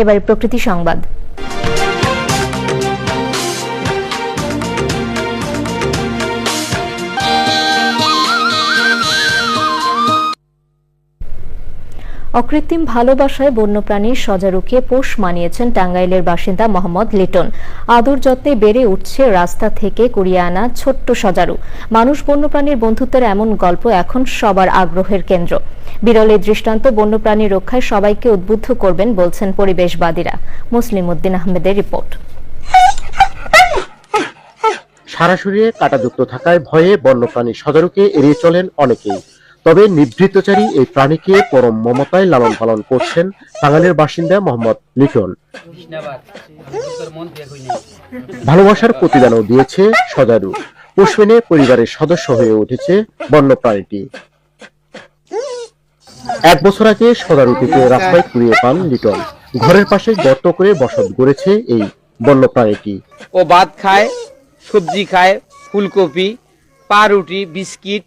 এবার প্রকৃতি সংবাদ। অকৃত্রিম ভালোবাসায় বন্যপ্রাণীর সজারুকে পোষ মানিয়েছেন টাঙ্গাইলের বাসিন্দা মোহাম্মদ লিটন। আদর যত্নে বেড়ে উঠছে রাস্তা থেকে কুড়িয়ে আনা ছোট্ট সজারু মানুষ বন্যপ্রাণীর বন্ধুত্বের এমন গল্প এখন সবার আগ্রহের কেন্দ্র। বিরল এই দৃষ্টান্ত বন্যপ্রাণী রক্ষায় সবাইকে উদ্বুদ্ধ করবেন বলছেন পরিবেশবাদীরা। মুসলিম উদ্দিন আহমেদের রিপোর্ট। সারা শরীরে কাঁটাযুক্ত থাকায় ভয়ে বন্যপ্রাণী সজারুকে এড়িয়ে চলেন অনেকেই। তবে নিভৃতচারী এই প্রাণীকে পরম মমতায় লালন পালন করছেন টাঙ্গাইলের বাসিন্দা মোহাম্মদ লিটন। ভালোবাসার প্রতিদানও দিয়েছে সজারু। পুষ্পিনে পরিবারের সদস্য হয়ে উঠেছে বন্য প্রাণীটি এক বছর আগে সদারুটিকে রাস্তায় কুড়িয়ে পান লিটন। ঘরের পাশে গর্ত করে বসত গড়েছে এই বন্য প্রাণীটি ও ভাত খায়, সবজি খায়, ফুলকপি, পাউরুটি, বিস্কিট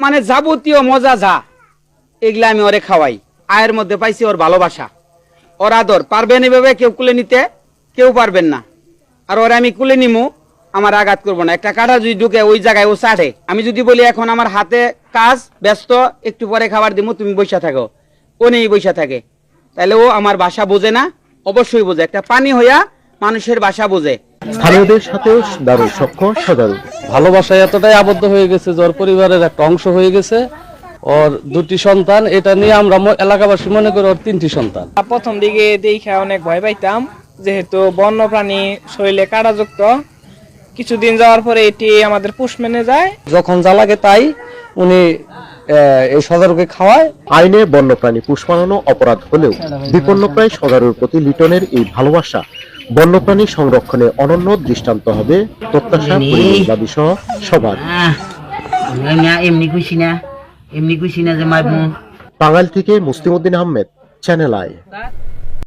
মানে যাবতীয় মজা যা, এগুলা আমি ওরে খাওয়াই। আয়ের মধ্যে পাইছি ওর ভালোবাসা। ওর আদর, পারবেন এভাবে কেউ কুলে নিতে? কেউ পারবেন না। আর ওরে আমি কুলে নিমু, আমার আঘাত করব না। একটা কাটা যদি ঢুকে ওই জায়গায় ও চাটে আমি যদি বলি, এখন আমার হাতে কাজ, ব্যস্ত, একটু পরে খাবার দিমু, তুমি বৈশা থাকো। ও নেই বৈশা থাকে। তাহলে ও আমার বাসা বোঝে না, অবশ্যই বোঝে। একটা পানি হইয়া মানুষের বাসা বোঝে। স্থানীয়দের সাথেও দারুণ সখ্য সজারু। ভালোবাসায় এতটাই আবদ্ধ হয়ে গেছে পরিবারের একটা অংশ হয়ে গেছে। ওর দুটি সন্তান এটা নিয়ে আমরা এলাকাবাসী মনে করি ওর তিনটি সন্তান। প্রথম দিকে দেখে অনেক ভয় পাইতাম যেহেতু বন্যপ্রাণী শরীরে কাঁটাযুক্ত। কিছুদিন যাওয়ার পরে এটি আমাদের পুষ মেনে যায়। যখন যা লাগে তাই উনি আহ, এই সদরকে খাওয়ায়। আইনে বন্যপ্রাণী পুষ্পানো অপরাধ হলেও বিপন্ন বিপন্নপ্রায় সজারুর প্রতি লিটনের এই ভালোবাসা বন্যপ্রাণী সংরক্ষণে অনন্য দৃষ্টান্ত হবে প্রত্যাশা পরিবেশবাদী সহ সবার। বাঙাল এমনি খুশি না এমনি খুশি না যে মারবো টাঙ্গাইল থেকে মুসলিম উদ্দিন আহমেদ চ্যানেল আই